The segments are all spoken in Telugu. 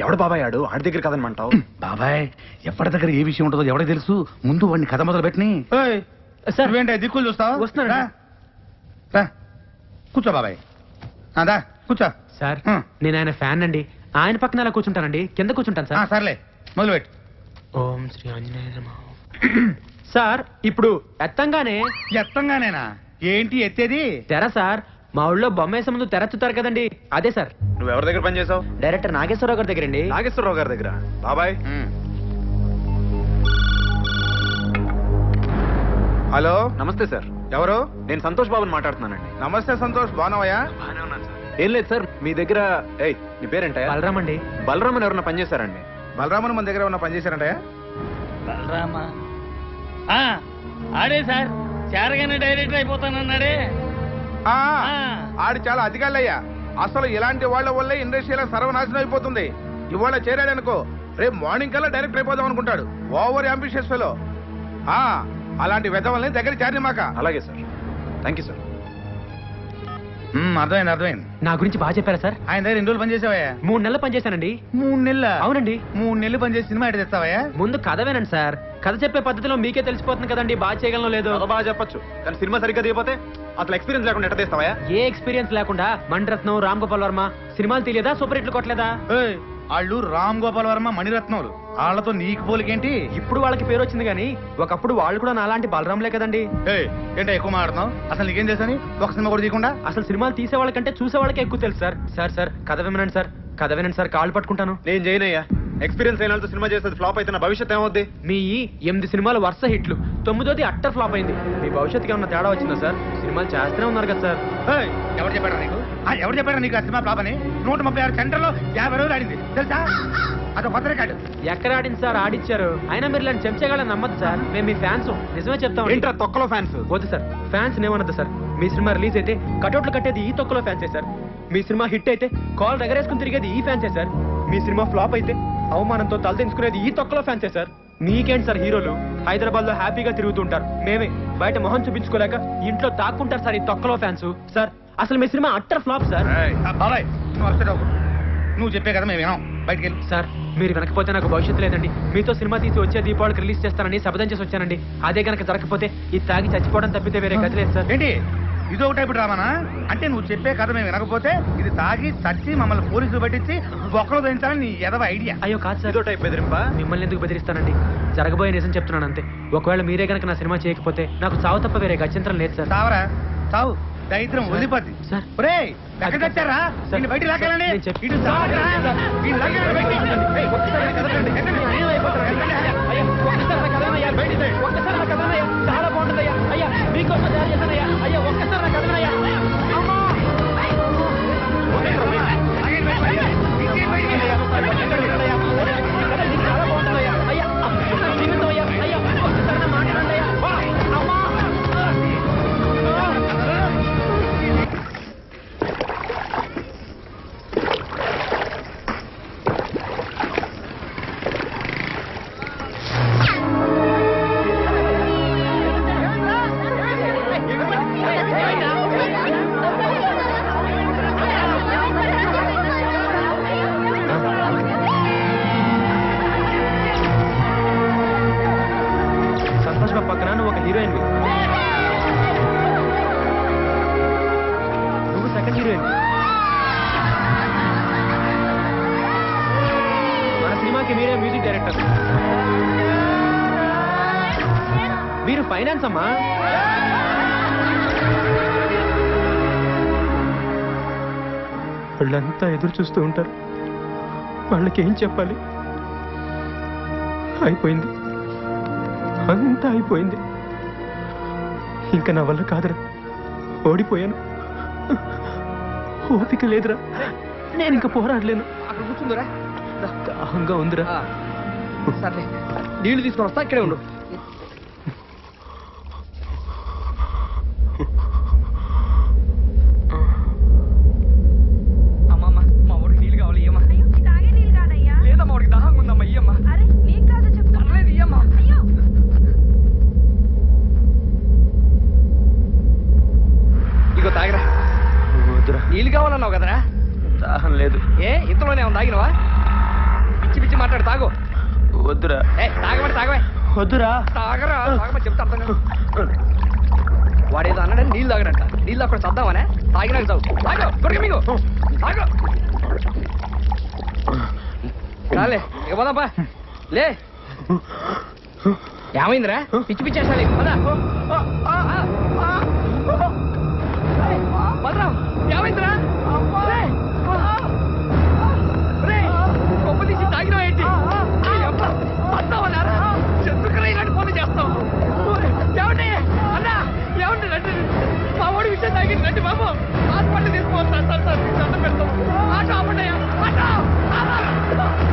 ఎవడు బాబాయ్ ఆడు? ఆడి దగ్గర కదనమంటావు బాబాయ్ ఎవరి దగ్గర ఏ విషయం ఉంటుందో ఎవరికి తెలుసు? ముందు వాడిని కథ మొదలు పెట్టిని సార్. నువ్వేంటి దిక్కులు చూస్తావు. రా. రా. కూర్చో బాబాయ్. ఆ, దా కూర్చో. సార్. నేను ఆయన ఫ్యాన్ అండి ఆయన పక్కన అలా కూర్చుంటానండి. కింద కూర్చుంటాను ఆ, సార్ సర్లే మొదలుపెట్టు. ఓం శ్రీ ఆంజనేయ. సార్ ఇప్పుడు ఎత్తంగానే ఎత్తంగానేనా? ఏంటి ఎత్తేది? తెర సార్ మా ఊళ్ళో బొమ్మేసే ముందు తెరచుతారు కదండి. అదే సార్. నువ్వు ఎవరి దగ్గర పని చేసావు? డైరెక్టర్ నాగేశ్వరరావు గారి దగ్గరండి నాగేశ్వరరావు గారి దగ్గర. బాబాయ్. హలో? నమస్తే సార్. ఎవరు? నేను సంతోష్ బాబుని మాట్లాడుతున్నానండి. నమస్తే సంతోష్ బాగున్నావయ్యా? ఏం లేదు సార్ మీ దగ్గర ఏయ్ నీ పేరేంటయ్యా? బలరామ్ అండి. బలరామ్ అని ఎవరన్నా పనిచేశారండి బలరామన్ మన దగ్గర ఉన్న పని చేశారంటయ్యా? బలరామా? ఆ, ఆడే సార్ చేరగానే డైరెక్టర్ అయిపోతానన్నాడే. ఆడు చాలా అధికారులయ్యా. అసలు ఇలాంటి వాళ్ళ వల్లే ఇండస్ట్రీలో సర్వనాశనం అయిపోతుంది. ఇవాళ చేరాడనుకో రేపు మార్నింగ్ కల్లా డైరెక్ట్ అయిపోదాం అనుకుంటాడు. Over ambitious fellow. అలాంటి వెదవల్ని దగ్గర చేరనిమాక అలాగే సార్. Thank you sir. అర్థమైంది అర్థమైంది. నా గురించి బాగా చెప్పారా సార్? ఆయన దగ్గర ఎన్ని రోజులు పనిచేసావయ్యా మూడు నెలలు పనిచేశానండి మూడు నెలల? అవునండి. మూడు నెలలు పనిచేసి సినిమా ఎడ తెస్తావయ్యా ముందు కథ వినండి సార్. కథ చెప్పే పద్ధతిలో మీకే తెలిసిపోతుంది కదండి బాగా చేయగలనో లేదో. బాగా చెప్పొచ్చు కానీ సినిమా సరిగ్గా దిగిపోతే అసలు ఎక్స్పీరియన్స్ లేకుండా ఎట్ట తీస్తావా ఏ ఎక్స్పీరియన్స్ లేకుండా మణిరత్నం రామ్ గోపాల్ వర్మ సినిమాలు తెలియదా సూపర్ హిట్లు కొట్టలేదా? వాళ్ళు రామ్ గోపాల్ వర్మ మణిరత్నములు వాళ్ళతో నీకు పోలికేంటి? ఇప్పుడు వాళ్ళకి పేరు వచ్చింది కానీ ఒకప్పుడు వాళ్ళు కూడా నాలాంటి బలరాంలే కదండి. ఏంటో ఎక్కువ మాట్లాడుతున్నావు? అసలు నీకేం చేశాని ఒక సినిమా కూడా తీయకుండా? అసలు సినిమాలు తీసే వాళ్ళకంటే చూసే వాళ్ళకే ఎక్కువ తెలుసు సార్. సార్ సార్ కథ వినండి సార్. కథ వినండి సార్. కాళ్ళు పట్టుకుంటాను. నేను చేయనయ్యా. ఎక్స్పీరియన్స్ అయిన వాళ్ళతో సినిమా చేసేది ఫ్లాప్ అయితే నా భవిష్యత్ ఏమవుద్ది? మీ ఎనిమిది సినిమాలు వరుస హిట్లు. తొమ్మిదోది అట్టర్ ఫ్లాప్ అయింది. మీ భవిష్యత్తుకి ఏమన్నా తేడా వచ్చిందా సార్? సినిమాలు చేస్తూనే ఉన్నారు కదా సార్. ఏయ్, ఎవరు చెప్పారా నీకు? ఆ, ఎవరు చెప్పారా నీకు ఆ సినిమా ఫ్లాప్ అని? నూట ముప్పై ఆరు సెంటర్లో యాభై రోజులు ఆడింది. తెలుసా? అదొక కొత్త రికార్డు. ఎక్కడ ఆడింది సార్? ఆడిచ్చారు. అయినా మీరు ఇలాంటి చెంచగాళ్ళని నమ్మద్దు సార్. మేము మీ ఫ్యాన్స్ నిజమే చెప్తాం ఏంట్రా తొక్కలో ఫ్యాన్స్ వద్దు సార్. ఫ్యాన్స్ ఏమన్నది సార్. మీ సినిమా రిలీజ్ అయితే కటౌట్లు కట్టేది ఈ తొక్కలో ఫ్యాన్సే సార్. మీ సినిమా హిట్ అయితే కాల్ దగ్గరేసుకుని తిరిగేది ఈ ఫ్యాన్సే సార్. మీ సినిమా ఫ్లాప్ అయితే అవమానంతో తలదించుకునేది ఈ తొక్కలో ఫ్యాన్సే సార్. మీకేంటి సార్ హీరోలు? హైదరాబాద్లో హ్యాపీగా తిరుగుతుంటారు. మేమే బయట మొహం చూపించుకోలేక ఇంట్లో దాక్కుంటారు సార్ ఈ తొక్కలో ఫ్యాన్స్. సార్ అసలు మీ సినిమా అట్టర్ ఫ్లాప్ సార్. నువ్వు చెప్పే కదా మేము బయటికి వెళ్ళి. సార్ మీరు వెనకపోతే నాకు భవిష్యత్తు లేదండి. మీతో సినిమా తీసి వచ్చే దీపావళికి రిలీజ్ చేస్తానని శపథం చేసి వచ్చానండి. అదే కనుక జరగకపోతే ఇది తాగి చచ్చిపోవడం తప్పితే వేరే గతి లేదు సార్. ఏంటి? ఇది ఒక టైపు డ్రామానా అంటే నువ్వు చెప్పే కథ మేము వినకపోతే ఇది తాగి చచ్చి మమ్మల్ని పోలీసులు పట్టించి బొక్కలు దించాలని నీ ఎదవ ఐడియా అయ్యో కాదు సార్ ఇదో టైప్ బెదిరింపా మిమ్మల్ని ఎందుకు బెదిరిస్తానండి జరగబోయే నిజం చెప్తున్నాను అంతే ఒకవేళ మీరే కనుక నా సినిమా చేయకపోతే నాకు చావు తప్ప వేరే గత్యంతరం లేదు సార్ సావరా సావు దరిద్రం వదిలిపోద్ది సార్. ఒరేయ్ ఎక్కడ లాగాలండి ఇటు? మీరు ఫైనాన్స్ అమ్మా. వాళ్ళంతా ఎదురు చూస్తూ ఉంటారు. వాళ్ళకి ఏం చెప్పాలి? అయిపోయింది. అంతా అయిపోయింది. ఇంకా నా వల్ల కాదురా. ఓడిపోయాను. ఓపిక లేదురా. నేను ఇంకా పోరాడలేను. అక్కడ కూర్చుందిరా. దాహంగా ఉందిరా. సర్లే. నీళ్ళు తీసుకొని వస్తా ఇక్కడే ఉండు. నీళ్ళు తాగడంట నీళ్ళు అక్కడ చద్దామనే? తాగినాక చావు తాగు త్వరగా మీకు తాగు. రాలే ఇక పోదాంపా లే. ఏమైందిరా? పిచ్చి పిచ్చి వేసాలి. పదా. భద్రం ఏమైందిరా? మా వాడి తాగింది రండి బాబు హాస్పిటల్ తీసుకోవాలి సార్ సార్ సార్ మీకు పెడతాం ఆట ఆపండి ఆట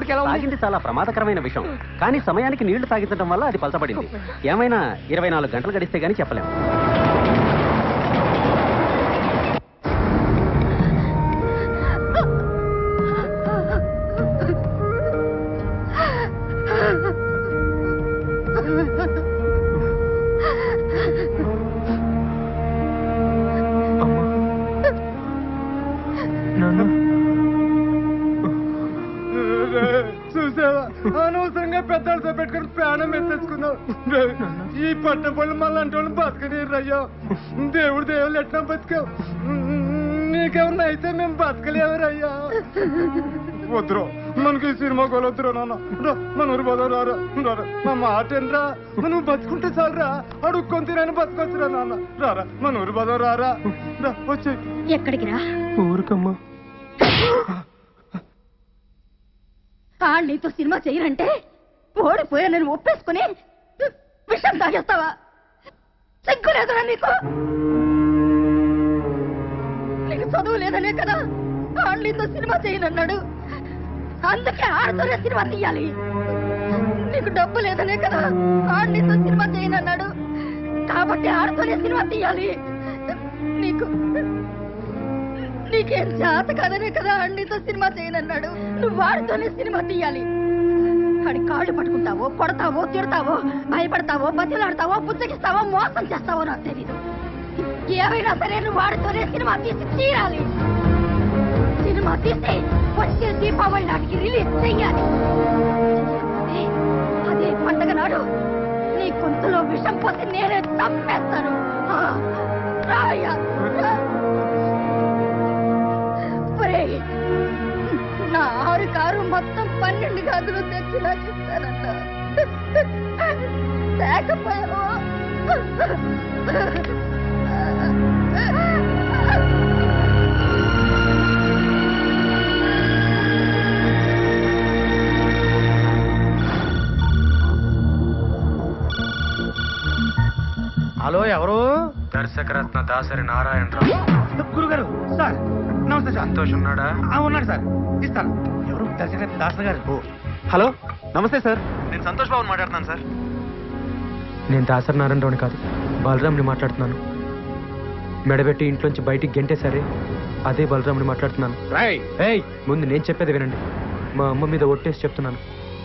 డాక్టర్ ఎలా తాగింది చాలా ప్రమాదకరమైన విషయం. కానీ సమయానికి నీళ్ళు తాగించడం వల్ల అది పలచబడింది. ఏమైనా ఇరవై నాలుగు గంటలు గడిస్తే గానీ చెప్పలేం. అనవసరంగా పెద్దలతో పెట్టుకుని ప్రాణం ఎత్తేసుకున్నావు. ఈ పట్ట పళ్ళు మళ్ళీ అంటే వాళ్ళు బతకనీరు అయ్యో దేవుడు దేవుళ్ళు ఎట్లా బతికావు? నీకేమన్నా అయితే మేము బతకలేవరయ్యా. వద్దురు మనకి ఈ సినిమా కొలొద్దురు నాన్న. రా, మన ఊరు పోదాం రారా రారా మా మాట ఏంట్రా? మనం బతుకుంటే చాలరా. అడుక్కొని తినని బతకొచ్చురా నాన్న. రారా మన ఊరు పోదాం రారా రా, వచ్చేయ్. ఎక్కడికి రా? ఊరుకమ్మా. ఆ నీతో సినిమా చేయరంటే ఓడిపోయా నేను ఒప్పేసుకుని విషయం తాగేస్తావా? సిగ్గు లేదురా నీకు. నీకు చదువు లేదనే కదా ఆ నీతో సినిమా చేయనన్నాడు. అందుకే ఆడుతూనే సినిమా తీయాలి. నీకు డబ్బు లేదనే కదా ఆ నీతో సినిమా చేయనన్నాడు. కాబట్టి ఆడుతూనే సినిమా తీయాలి. నీకు నీకేం జాత కదనే కదా అన్నితో సినిమా చేయనన్నాడు. నువ్వు వాడితోనే సినిమా తీయాలి. వాడి కాళ్ళు పట్టుకుంటావో కొడతావో తిడతావో భయపడతావో బతిలాడతావో పుచ్చకిస్తావో మోసం చేస్తావో నాకు తెలీదు. ఏమైనా సరే నువ్వు వాడితోనే సినిమా తీసి తీరాలి. సినిమా తీసి వచ్చే దీపావళి నాటికి రిలీజ్ చెయ్యాలి. అదే- పండగ నాడు నీ గొంతులో విషం పోసి నేనే తప్పేస్తాను ఆ, మొత్తం పన్నెండు గాజులు తెచ్చి నాకు హలో ఎవరు? దర్శకరత్న దాసరి నారాయణరావు. గురుగారు సార్ నమస్తే సార్. సంతోష్ ఉన్నాడా? ఆ, ఉన్నాడు సార్. ఇస్తాను. ఎవరు? దర్శకత్రి దాసరి గారు. హలో నమస్తే సార్. నేను సంతోష్ బాబు మాట్లాడుతున్నాను సార్. నేను దాసరి నారాయణరావుని కాదు బలరామ్ని మాట్లాడుతున్నాను. మెడబెట్టి ఇంట్లోంచి బయటికి గెంటేసరే అదే బలరామ్ని మాట్లాడుతున్నాను. ఏయ్ ముందు నేను చెప్పేది వినండి. మా అమ్మ మీద ఒట్టేసి చెప్తున్నాను.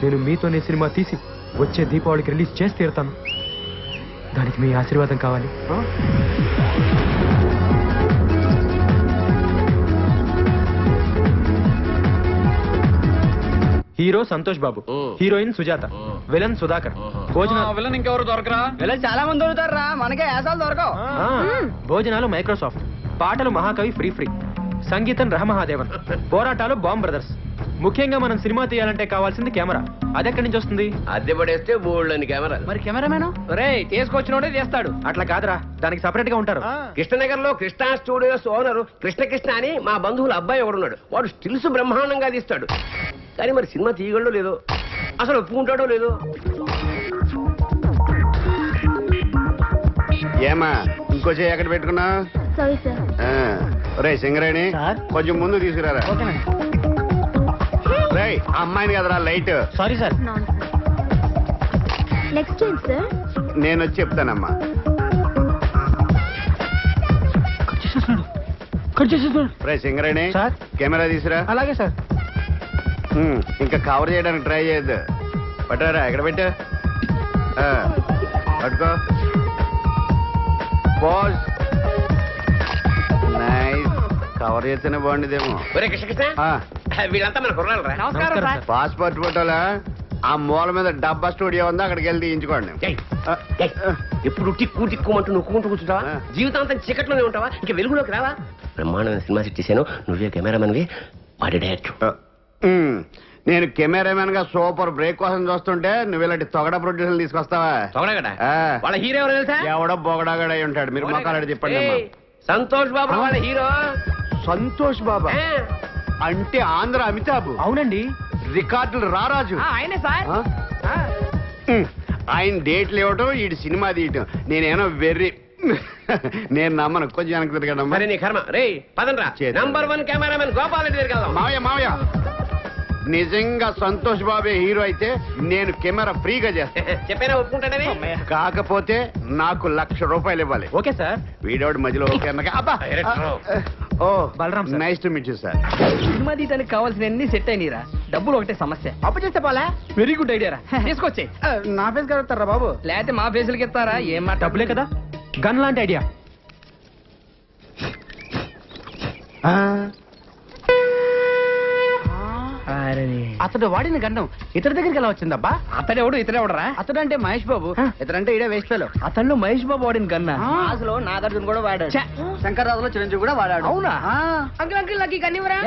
నేను మీతోనే సినిమా తీసి వచ్చే దీపావళికి రిలీజ్ చేసి తీరుతాను. దానికి మీ ఆశీర్వాదం కావాలి. Hero Santosh Babu heroine Sujatha villain Sudhakar భోజనాలు విలన్ ఇంకెవరు దొరకరా? విలన్ చాలా మంది దొరుకుతారా మనకే యాసాలు దొరకవు. భోజనాలు మైక్రోసాఫ్ట్ పాటలు మహాకవి ఫ్రీ ఫ్రీ సంగీతం రహమహాదేవన్ పోరాటాలు బాంబ్ బ్రదర్స్. ముఖ్యంగా మనం సినిమా తీయాలంటే కావాల్సింది కెమెరా. అది ఎక్కడి నుంచి వస్తుంది? అద్దె పడేస్తే బోల్డ్ అని కెమెరా. మరి కెమెరామెన్ రే తీసుకొచ్చినోడే చేస్తాడు అట్లా కాదురా దానికి సపరేట్గా ఉంటారు. కృష్ణనగర్లో కృష్ణా స్టూడియోస్ ఓనర్ కృష్ణ కృష్ణ అని మా బంధువుల అబ్బాయి ఒకడున్నాడు. వాడు స్టిల్స్ బ్రహ్మాండంగా తీస్తాడు. కానీ మరి సినిమా తీయగలడో లేదో? అసలు ఒప్పుకుంటాడో లేదో? ఏమా ఇంకో చేయి ఎక్కడ పెట్టుకున్నా సారీ సార్ రే సింగరేణి సార్. కొంచెం ముందు తీసుకురారా? రే అమ్మాయిని కదరా లైట్. Sorry sir. నెక్స్ట్ ఏంటి సార్? నేను వచ్చి చెప్తానమ్మా. రే సింగరేణి సార్. కెమెరా తీసురా? అలాగే సార్. ఇంకా కవర్ చేయడానికి ట్రై చేయొద్దు. పట్టారా ఎక్కడ పెట్టా? ఆ, పట్టుకో. పోజ్ నైస్ కవర్ చేస్తేనే బాగుండేదేమో. వీళ్ళంతా మన కుర్రాలరా నమస్కారం సార్. పాస్పోర్ట్ ఫోటోలా? ఆ మూల మీద డబ్బా స్టూడియో ఉంది? అక్కడికి వెళ్ళి తీయించుకోండి. ఏయ్, ఆ, ఏయ్, ఎప్పుడు టిక్కు టిక్కుమంటూ నొక్కుంటూ కూర్చుంటావా. జీవితాంతం చీకట్లోనే ఉంటావా? ఇంకా వెలుగులోకి రావా? బ్రహ్మాండమైన సినిమా సెట్ చేశాను. నువ్వే కెమెరామెన్వి వాడి డైరెక్టర్. ఆ, ఉమ్, నేను కెమెరామెన్గా సూపర్ బ్రేక్ కోసం చూస్తుంటే నువ్వు ఇలాంటి తొగడ ప్రొడ్యూసర్ తీసుకొస్తావా? తొగడగడ ఆ. వాళ్ళ హీరో ఎవరో తెలుసా? ఎవడో బొగడాగడై ఉంటాడు. మీరు మొక్కలాడి చెప్పండి అమ్మా. సంతోష్ బాబు? వాళ్ళ హీరో. సంతోష్ బాబా. అంటే ఆంధ్ర అమితాబ్. అవునండి. రికార్డులు రారాజు ఆయనే సార్. ఆయన డేట్లు ఇవ్వటం ఈ సినిమా తీయటం. నేనేమో వెర్రి నేను నమ్మను. కొంచెం వెనక్కి తిరగడమ్మా మరి నీ కర్మ. రే చేద్దాం. Number one cameraman Gopal Reddy దగ్గరికి వెళ్దాం. మావయ్య మావయ్య. నిజంగా సంతోష్ బాబే హీరో అయితే నేను కెమెరా ఫ్రీగా చేస్తాను చెప్పైనా ఒప్పుకుంటాడని కాకపోతే నాకు లక్ష రూపాయలు ఇవ్వాలి. Okay sir. వీడోడు మధ్యలో ఓకే అన్నగా అబ్బా! Director. Oh Balaram sir. Nice to meet you sir cinema తీయడానికి కావాల్సిన అన్ని సెట్ అయినరా డబ్బులు ఒకటే సమస్య. అప్పు చేస్తే పోలే? వెరీ గుడ్ ఐడియా రా. తీసుకొచ్చే. నా ఫేస్ కలుగుతారా బాబు? లేకపోతే మా ఫేసులకి ఇస్తారా? ఏం మాట? డబ్బులే కదా. గన్ లాంటి ఐడియా అతడు వాడిన గండం ఇతడి దగ్గరికి ఎలా వచ్చిందబ్బా? అతడెవడు ఇతడెవడరా అతడు అంటే మహేష్ బాబు. ఇతడంటే ఇడే వేస్ట్ ఫెలో అతను మహేష్ బాబు వాడిన కన్నా అసలు నాగార్జున కూడా వాడాడు. ఛే! శంకర్రాజులో చిరంజీవి కూడా వాడాడు. అవునా? అంకుల్ అంకుల్ నాకు కనివరా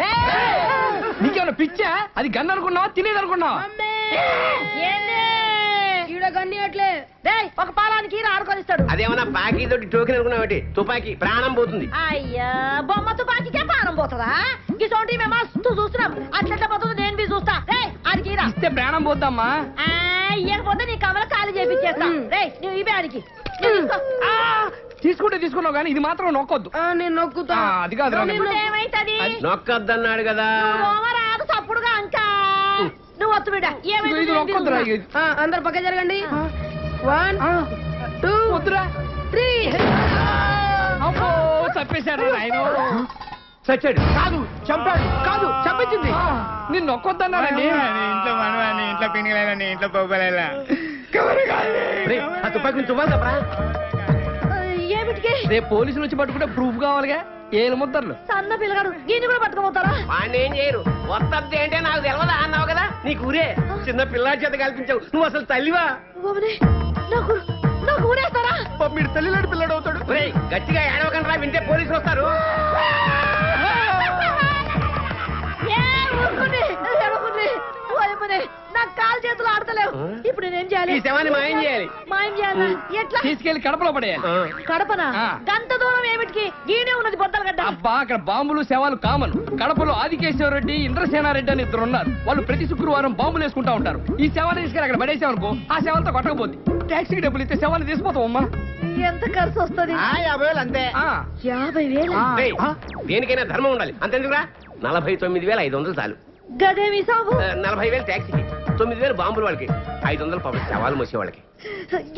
నీకేమైనా పిచ్చా? అది గన్ అనుకున్నావా? తినేది అనుకున్నావా? ఒక పాలానికి ఆడుకొనిస్తాడు అదేమన్నా పాకీ తోటి టోకెన్ అనుకున్నావు తుపాకీ ప్రాణం పోతుంది. అయ్యా బొమ్మ తుపాకీకే పానం పోతుందా? ఇసోంటి మేము ఇస్తే ప్రాణం పోద్దమ్మా. ఆ, ఇయ్యకపోతే నీ కమల ఖాళీ చేపించేస్తా. రే నువ్వు ఇవే. ఆ, తీసుకుంటే తీసుకున్నావు కానీ ఇది మాత్రం నొక్కొద్దు. నేను నొక్కుతా. అది నొక్కుంటే ఏమైతది నొక్కద్దన్నాడు కదా. నువ్వు ఓవరాదు తప్పుడుగా అంకా. నువ్వు వత్తు బిడ్డ. ఇది. అందరు పక్క జరగండి. వన్ టూ వద్దురా త్రీ అబ్బో చంపేశాడు చచ్చాడు. కాదు చంపాడు. కాదు చంపించింది. నిన్ను నొక్కొద్దన్నాడండి ఇంట్లో మనవాని ఇంట్లో పిండిలేని ఇంట్లో పోగలేలా రే, ఆ తుపాకీ నుంచి తువ్వాలి తప్పరా ఏమిటికి? రేపు పోలీసులు వచ్చి పట్టుకుంటే ప్రూఫ్ కావాలిగా? ఏలు ముద్దర్లు. సన్న పిల్లగాడు దీన్ని కూడా పట్టుకోపోతారా వాడిని ఏం చేయరు. వస్తద్ది అంటే నాకు తెలవదా అన్నావు కదా? నీకు ఊరే. చిన్న పిల్లాడి చేత కల్పించావు. నువ్వు అసలు తల్లివా? బాబునే, నాకు నాకు ఊరేస్తారా? మీరు తల్లిలాంటి పిల్లడు అవుతాడు. గట్టిగా ఏడవకండి రా వింటే పోలీసులు వస్తారు. నాకు కాలు చేతులు ఆడతలేవు. ఇప్పుడు నేనేం చేయాలి? ఈ శవాన్ని మాయం చేయాలి. మాయం చేయాలి? ఎట్లా? తీసుకెళ్ళి కడపలో పడేయాలి. కడపనా. గంత దూరం ఏమిటికి? గీనే ఉన్నది బొద్దలు గడ్డ. అబ్బా అక్కడ బాంబులు శవాలు కామన్. కడపలో ఆదికేశ్వర రెడ్డి ఇంద్రసేనారెడ్డి అని ఇద్దరు ఉన్నారు. వాళ్ళు ప్రతి శుక్రవారం బాంబులు వేసుకుంటా ఉంటారు. ఈ శవాన్ని తీసుకెళ్ళి అక్కడ పడేసామనుకో ఆ శవాలతో కొట్టకపోద్ది. ట్యాక్సీకి డబ్బులు ఇస్తే శవాన్ని తీసిపోతాం అమ్మా. ఎంత ఖర్చు వస్తుంది? యాభై వేలు అంతే. ఆ, యాభై వేలు? రేయ్, దేనికైనా ధర్మం ఉండాలి. అంతెందుకురా? నలభై తొమ్మిది వేల ఐదు వందలు చాలు. గదేమి సాబు? ఆ, నలభై వేలు ట్యాక్సీకి తొమ్మిది వేలు బాంబులు వాళ్ళకి. ఐదు వందలు పాపం శవాలు మోసే వాళ్ళకి.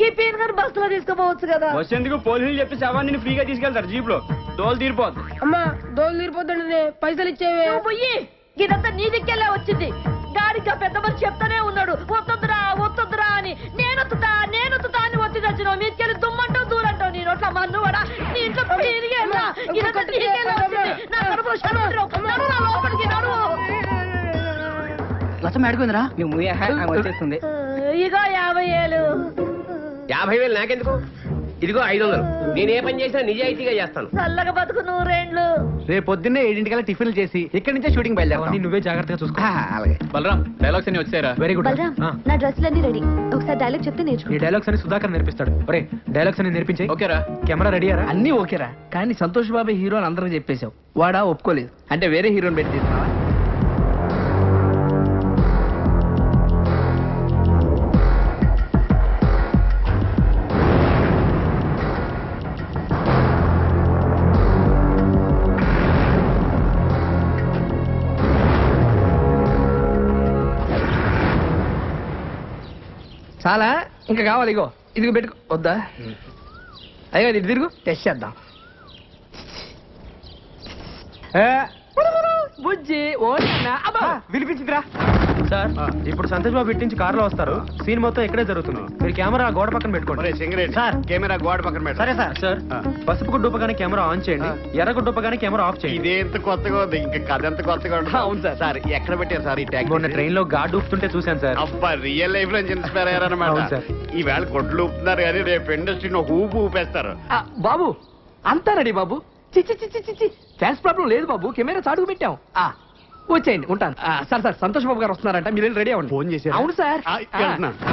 ఈ పీన్ గారు బస్సులో తీసుకుపోవచ్చు కదా. వచ్చేందుకు పోలీసులు చెప్పి శవాన్ని ఫ్రీగా తీసుకెళ్తారు? జీప్లో దోలు తీరిపోద్ది అమ్మా దోలు తీరిపోతుండే పైసలు ఇచ్చేవే. పోయి ఇదంతా నీ దిక్కెళ్ళే వచ్చింది. గాడిగా పెద్ద మనిషి చెప్తానే ఉన్నాడు. వద్దొద్దురా వద్దొద్దురా అని. నేనొత్తుతా నేనొత్తుతా అని ఒత్తి తెచ్చినావు నీకెళ్ళి దుమ్మంటావు దూరంటావు. నీ నోట్ల మన్ను కూడా నీ ఇంట్లో పీరిగేలా ఇదంతా నీకెళ్ళే వచ్చింది. నా నా లోపలికి నడు లచ్చం అడుగుందిరా నువ్వు మూయ్ ఆహా, ఆమె వచ్చేస్తుంది. ఇగో యాభై ఏళ్ళు యాభై వేలు నాకెందుకు? ఇదిగో ఐదు వందలు. నేను ఏ పని చేసినా నిజాయితీగా చేస్తాను. చల్లగా బతుకు నూరేండ్లు. రేపు పొద్దున్నే ఏడింటికల్లా టిఫిన్లు చేసి ఇక్కడి నుంచే షూటింగ్ బయలుదేరాం నువ్వే జాగ్రత్తగా చూసుకో. అలాగే. బలరాం డైలాగ్స్ అన్ని వచ్చారా వెరీ గుడ్ బలరాం నా డ్రెస్సులన్నీ రెడీ ఒకసారి డైలాగ్ చెప్తే ఈ నేర్చుకో డైలాగ్స్ అని సుధాకర్ నేర్పిస్తాడు. ఒరే డైలాగ్స్ అని నేర్పించే. ఓకేరా. కెమెరా రెడీయారా అన్నీ ఓకేరా. కానీ సంతోష్ బాబు హీరో అని అందరికి చెప్పేశావు. వాడా ఒప్పుకోలేదు. అంటే వేరే హీరోని పెట్టి తీస్తున్నావా? చాలా? ఇంకా కావాలి ఇగో. ఇదిగో పెట్టుకో. వద్దా? అయ్యో ఇది తిరుగు. టెస్ట్ చేద్దాం. బుజ్జి! వినిపించిందిరా. సార్. ఇప్పుడు సంతోష్ బాబు ఇటు నుంచి కారులో వస్తారు. సీన్ మొత్తం ఇక్కడే జరుగుతుంది. మీరు కెమెరా గోడ పక్కన పెట్టుకోండి. సార్. కెమెరా గోడ పక్కన పెట్టు. సరే సార్. సార్. పసుపు గుడ్డు ఉపగానే కెమెరా ఆన్ చేయండి. ఎర్ర గుడ్డు ఉపగానే కెమెరా ఆఫ్ చేయండి. ఇదే ఎంత కొత్తగా ఉంది? ఇంకా కథ ఎంత కొత్తగా ఉంటుంది. అవును సార్. సార్ ఎక్కడ పెట్టారు సార్ ఈ ట్యాగ్ మొన్న ట్రైన్లో గాడ్ ఊపుతుంటే చూశాను సార్. అబ్బా రియల్ లైఫ్లో ఇన్స్పైర్ అయ్యారనమాట అవును సార్. ఈవేళ కొట్లు ఊపుతున్నారు కానీ రేపు ఇండస్ట్రీని ఒక ఊపు ఊపేస్తారు. బాబు అంతా రెడీ బాబు. ఫ్యాన్స్ ప్రాబ్లం లేదు బాబు కెమెరా చాటుకు పెట్టాం. ఆ, వచ్చేయండి ఉంటాను. ఆ, సార్ సార్ సంతోష్ బాబు గారు వస్తున్నారంట మీరు రెడీ అవ్వండి. ఫోన్ చేశారా? అవును సార్. ఆ.